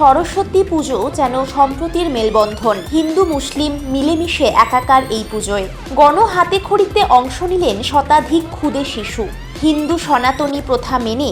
সরস্বতী পুজো যেন সম্প্রতির মেলবন্ধন। হিন্দু, মুসলিম মিলেমিশে একাকার এই পুজোয়। গণ হাতে খড়িতে অংশ নিলেন শতাধিক ক্ষুদে শিশু। হিন্দু সনাতনী প্রথা মেনে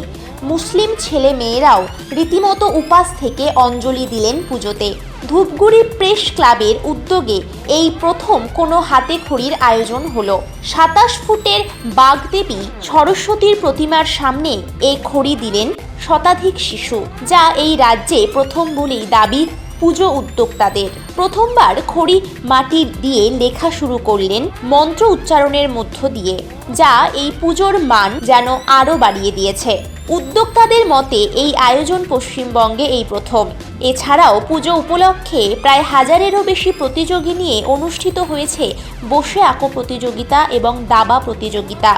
মুসলিম ছেলে মেয়েরাও রীতিমতো উপাস থেকে অঞ্জলি দিলেন পুজোতে। ধূপগুড়ি প্রেস ক্লাবের উদ্যোগে এই প্রথম কোনো হাতে খড়ির আয়োজন হলো। সাতাশ ফুটের বাগদেবী সরস্বতীর প্রতিমার সামনে এ খড়ি দিলেন শতাধিক শিশু, যা এই রাজ্যে প্রথম বলেই দাবি পুজো উদ্যোক্তাদের। প্রথমবার খড়ি মাটি দিয়ে লেখা শুরু করলেন মন্ত্র উচ্চারণের মধ্য দিয়ে, যা এই পুজোর মান যেন আরও বাড়িয়ে দিয়েছে। উদ্যোক্তাদের মতে, এই আয়োজন পশ্চিমবঙ্গে এই প্রথম। এছাড়াও পুজো উপলক্ষে প্রায় হাজারেরও বেশি প্রতিযোগী নিয়ে অনুষ্ঠিত হয়েছে বসে আঁকো প্রতিযোগিতা এবং দাবা প্রতিযোগিতা।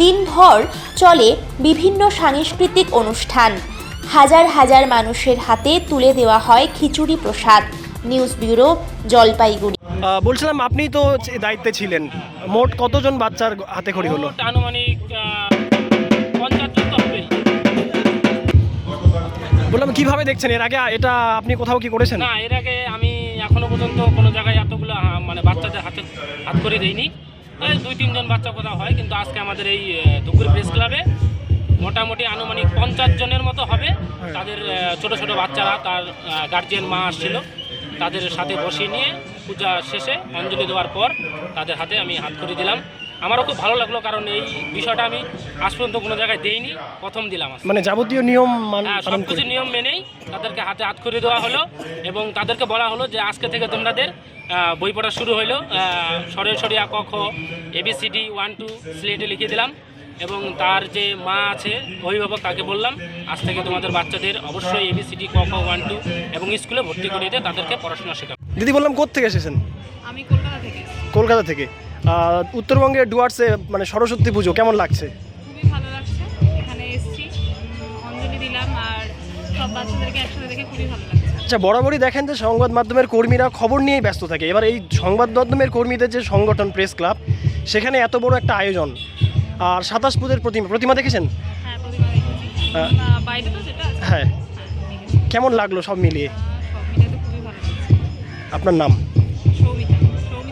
দিনভর চলে বিভিন্ন সাংস্কৃতিক অনুষ্ঠান। হাজার হাজার মানুষের হাতে তুলে দেওয়া হয় খিচুড়ি প্রসাদ। News bureau Jalpaiguri. বলছিলাম আপনি তো দায়িত্বে ছিলেন। মোট কতজন বাচ্চার হাতে খড়ি হলো? আনুমানিক বললাম কীভাবে দেখছেন? এর আগে এটা আপনি কোথাও কি করেছেন? না এর আগে আমি এখনও পর্যন্ত কোনো জায়গায় এতগুলো মানে বাচ্চাদের হাতে হাত করে দিইনি। দুই তিনজন বাচ্চা কোথাও হয় কিন্তু আজকে আমাদের এই ধুপুর প্রেস ক্লাবে মোটামুটি আনুমানিক পঞ্চাশ জনের মতো হবে। তাদের আহ, ছোট ছোট বাচ্চারা তার গার্জিয়ান মা আসছিল। তাদের সাথে বসিয়ে নিয়ে পূজা শেষে অঞ্জলি দেওয়ার পর তাদের হাতে আমি হাত করে দিলাম। আমারও খুব ভালো লাগল কারণ এই বিষয়টা আমি আজ পর্যন্ত কোনো জায়গায় দেইনি প্রথম দিলাম। মানে যাবতীয় নিয়ম মান হ্যাঁ সব কিছু নিয়ম মেনেই তাদেরকে হাতে হাত করে দেওয়া হলো এবং তাদেরকে বলা হলো যে আজকে থেকে তোমাদের বই পড়া শুরু হলো সরে সরিয়া ক খ এবিসিডি ওয়ান টু স্লেটে লিখে দিলাম। এবং তার যে মা আছে অভিভাবক তাকে বললাম আজ থেকে তোমাদের বাচ্চাদের অবশ্যই এবিসিডি ক খ ওয়ান টু এবং স্কুলে ভর্তি করে দিয়ে তাদেরকে পড়াশোনা শেখাবো দিদি বললাম কোথেকে এসেছেন? আমি কলকাতা থেকে কলকাতা থেকে। আহ, উত্তরবঙ্গের ডুয়ার্সে মানে সরস্বতী পুজো কেমন লাগছে? খুবই ভালো লাগছে। এখানে এসেছি অঞ্জলি দিলাম আর সব বাচ্চাদেরকে একসাথে দেখে খুবই ভালো লাগছে। আচ্ছা বরাবরই দেখেন যে সংবাদ মাধ্যমের কর্মীরা খবর নিয়েই ব্যস্ত থাকে। এবার এই সংবাদ মাধ্যমের কর্মীদের যে সংগঠন প্রেস ক্লাব সেখানে এত বড় একটা আয়োজন। আর সাতাশ পুজোর প্রতিমা প্রতিমা দেখেছেন? হ্যাঁ হ্যাঁ। কেমন লাগল সব মিলিয়ে? আপনার নাম?